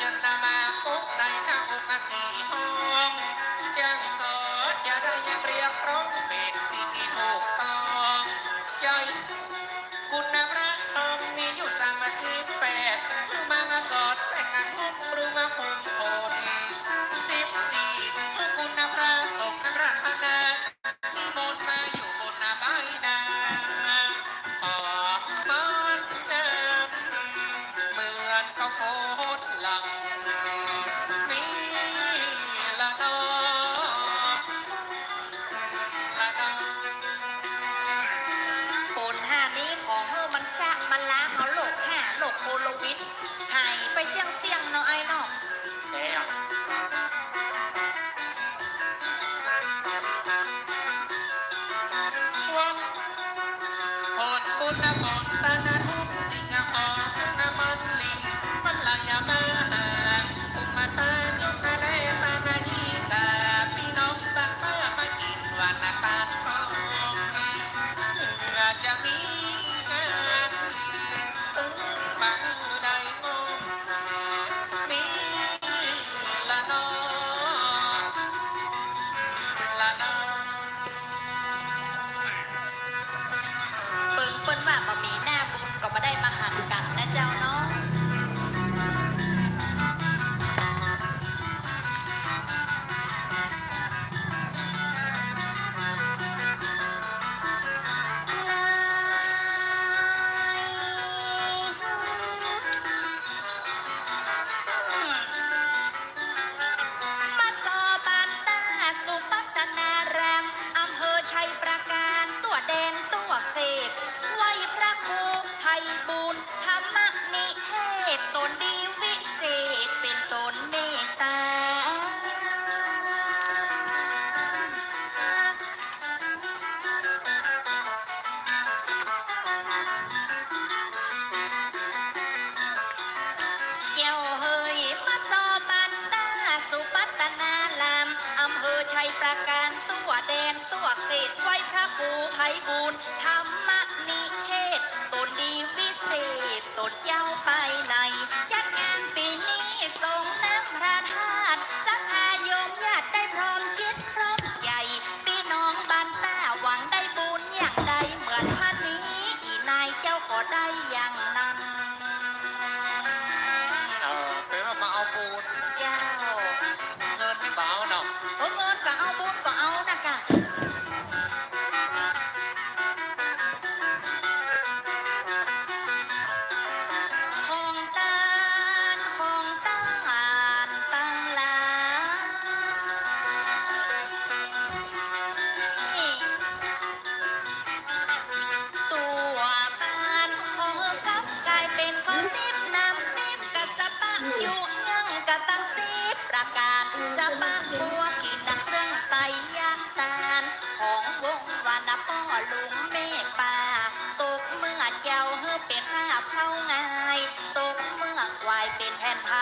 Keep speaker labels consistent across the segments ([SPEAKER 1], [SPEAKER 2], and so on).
[SPEAKER 1] Yo มันละ อำ
[SPEAKER 2] เภอชัยประการตัวแดนตัวเกษตไว้พระครูไพบูลทำ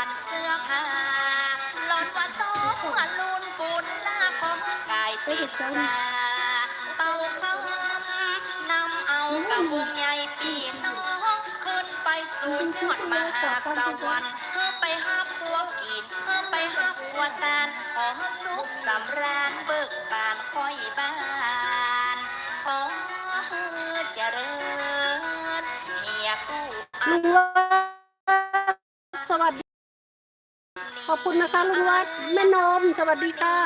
[SPEAKER 2] านเสื้อผ้าหลอน
[SPEAKER 1] ว่า
[SPEAKER 2] ต้องอลูนบุญหน้าผมกายติดสาเป่าเป่นำเอากระวงใหญ่ปีน้องขึ้นไปสู่ยอดมหาสวรรค์เพื่ไปหาผัวกินเพื่ไปหาผัวกตานขอสุขสำราญเบิกบานค่อยบ้านขอเจริญเมียกู้
[SPEAKER 3] สวัสดี ขอบคุณนะคะลุงวัดแม่นมสวัสดีค่ะ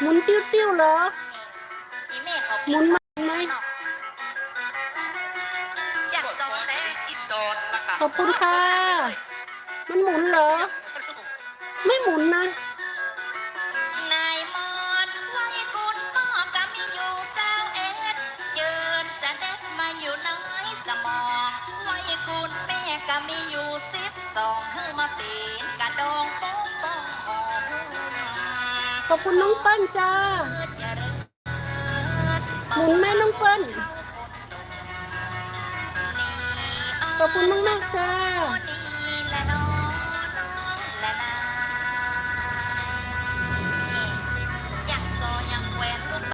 [SPEAKER 3] หมุนติ้วติ้วเหรอหมุนมาไหมขอบคุณค่ะ มันหมุนเหรอ ไม่หมุนนะ
[SPEAKER 2] ก็มีอยู่สิ
[SPEAKER 3] ขอบคุณน้องเปิ้ลจ้าหมุนแม่น้องเปิ้ลขอบคุณมากๆจ้า